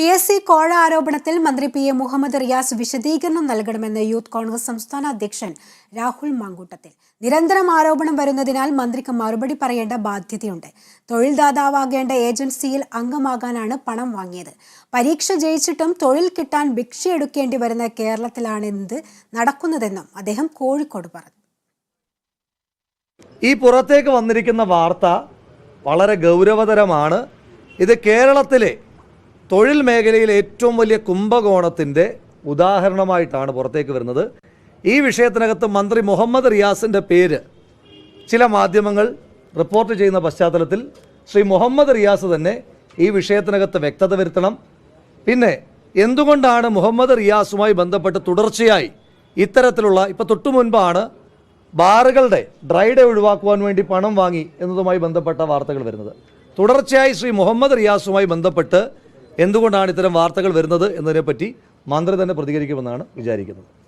P S C കോഴ ആരോപണത്തിൽ മന്ത്രി പി എ മുഹമ്മദ് റിയാസ് വിശദീകരണം നൽകണമെന്ന് യൂത്ത് കോൺഗ്രസ് സംസ്ഥാന അധ്യക്ഷൻ രാഹുൽ മാങ്കൂട്ടത്തിൽ. നിരന്തരം ആരോപണം വരുന്നതിനാൽ മന്ത്രിക്ക് മറുപടി പറയേണ്ട ബാധ്യതയുണ്ട്. തൊഴിൽദാതാവാകേണ്ട ഏജൻസിയിൽ അംഗമാകാനാണ് പണം വാങ്ങിയത്. പരീക്ഷ ജയിച്ചിട്ടും തൊഴിൽ കിട്ടാൻ ഭിക്ഷയെടുക്കേണ്ടി വരുന്ന കേരളത്തിലാണിത് നടക്കുന്നതെന്നും അദ്ദേഹം കോഴിക്കോട് പറഞ്ഞു. ഈ പുറത്തേക്ക് വന്നിരിക്കുന്ന വാർത്ത വളരെ ഗൗരവതരമാണ്. ഇത് കേരളത്തിലെ തൊഴിൽ മേഖലയിൽ ഏറ്റവും വലിയ കുംഭകോണത്തിന്റെ ഉദാഹരണമായിട്ടാണ് പുറത്തേക്ക് വരുന്നത്. ഈ വിഷയത്തിനകത്ത് മന്ത്രി മുഹമ്മദ് റിയാസിന്റെ പേര് ചില മാധ്യമങ്ങൾ റിപ്പോർട്ട് ചെയ്യുന്ന പശ്ചാത്തലത്തിൽ ശ്രീ മുഹമ്മദ് റിയാസ് തന്നെ ഈ വിഷയത്തിനകത്ത് വ്യക്തത വരുത്തണം. പിന്നെ എന്തുകൊണ്ടാണ് മുഹമ്മദ് റിയാസുമായി ബന്ധപ്പെട്ട് തുടർച്ചയായി ഇത്തരത്തിലുള്ള ഇപ്പോൾ തൊട്ടു മുൻപാണ് ബാറുകളുടെ ഡ്രൈ ഡേ ഒഴിവാക്കുവാൻ വേണ്ടി പണം വാങ്ങി എന്നതുമായി ബന്ധപ്പെട്ട വാർത്തകൾ വരുന്നത്. തുടർച്ചയായി ശ്രീ മുഹമ്മദ് റിയാസുമായി ബന്ധപ്പെട്ട് എന്തുകൊണ്ടാണ് ഇത്തരം വാർത്തകൾ വരുന്നത് എന്നതിനെപ്പറ്റി മന്ത്രി തന്നെ പ്രതികരിക്കുമെന്നാണ് വിചാരിക്കുന്നത്.